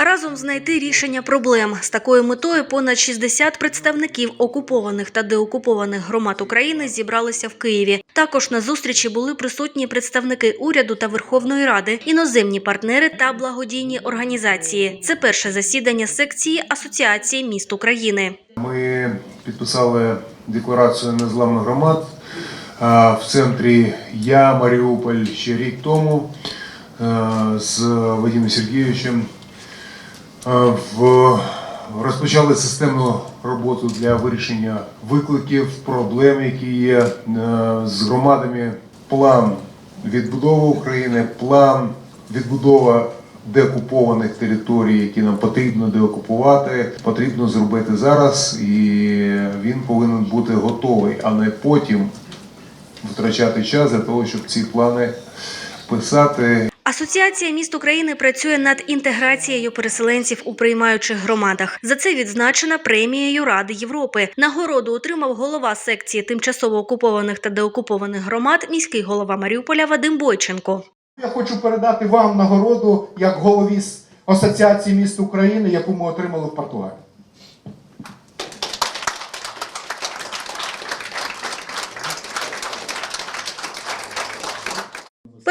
Разом знайти рішення проблем з такою метою понад 60 представників окупованих та деокупованих громад України зібралися в Києві. Також на зустрічі були присутні представники уряду та Верховної Ради, іноземні партнери та благодійні організації. Це перше засідання секції Асоціації міст України. Ми підписали декларацію незламних громад в центрі Я, Маріуполь ще рік тому з Вадимом Сергійовичем. В розпочали системну роботу для вирішення викликів, проблем, які є е, з громадами. План відбудови України, план відбудова деокупованих територій, які нам потрібно деокупувати, потрібно зробити зараз, і він повинен бути готовий, а не потім втрачати час для того, щоб ці плани писати Асоціація міст України працює над інтеграцією переселенців у приймаючих громадах. За це відзначена премією Ради Європи. Нагороду отримав голова секції тимчасово окупованих та деокупованих громад, міський голова Маріуполя Вадим Бойченко. Я хочу передати вам нагороду як голові Асоціації міст України, яку ми отримали в Португалії.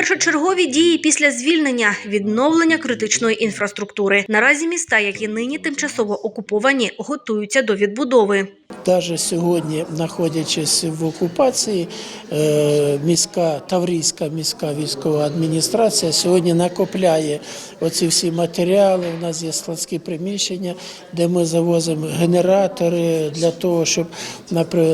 Першочергові дії після звільнення, відновлення критичної інфраструктури. Наразі міста, які нині тимчасово окуповані, готуються до відбудови. Навіть сьогодні, знаходячись в окупації, е, міська Таврійська міська військова адміністрація сьогодні накопляє оці всі матеріали. У нас є складські приміщення, де ми завозимо генератори для того, щоб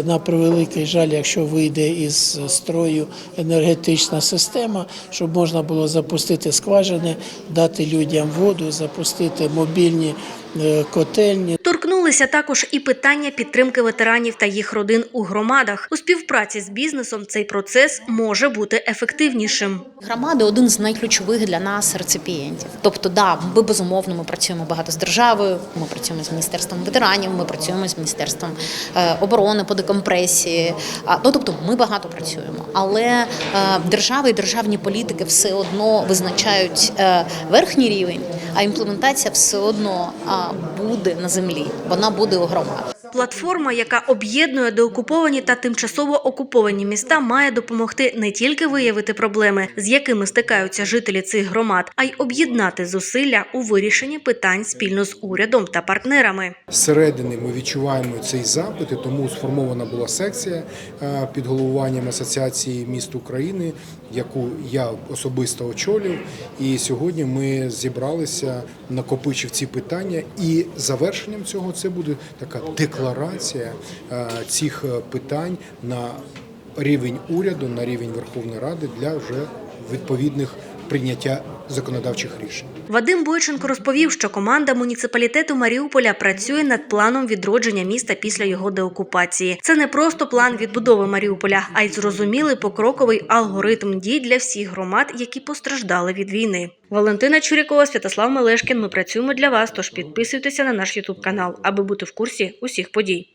на превеликий жаль, якщо вийде із строю енергетична система, щоб можна було запустити скважини, дати людям воду, запустити мобільні котельні. Торкнулися також і питання підтримки ветеранів та їх родин у громадах. У співпраці з бізнесом цей процес може бути ефективнішим. Громади один з найключових для нас реципієнтів. Тобто, да, ми безумовно ми працюємо багато з державою. Ми працюємо з міністерством ветеранів, ми працюємо з міністерством е, оборони по декомпресії. А, ну тобто, ми багато працюємо, але е, держава і державні політики все одно визначають е, верхній рівень, а імплементація все одно буде на землі. Вона буде у громад. Платформа, яка об'єднує деокуповані та тимчасово окуповані міста, має допомогти не тільки виявити проблеми, з якими стикаються жителі цих громад, а й об'єднати зусилля у вирішенні питань спільно з урядом та партнерами. Зсередини ми відчуваємо цей запит, і тому сформована була секція е, під головуванням Асоціації міст України, яку я особисто очолюю. І сьогодні ми зібралися, накопичив ці питання, і завершенням цього це буде така декларація е, цих е, питань на рівень уряду, на рівень Верховної Ради для вже відповідних прийняття законодавчих рішень. Вадим Бойченко розповів, що команда муніципалітету Маріуполя працює над планом відродження міста після його деокупації. Це не просто план відбудови Маріуполя, а й зрозумілий покроковий алгоритм дій для всіх громад, які постраждали від війни. Валентина Чурікова, Святослав Мелешкін. Ми працюємо для вас. Тож підписуйтеся на наш Ютуб канал, аби бути в курсі усіх подій.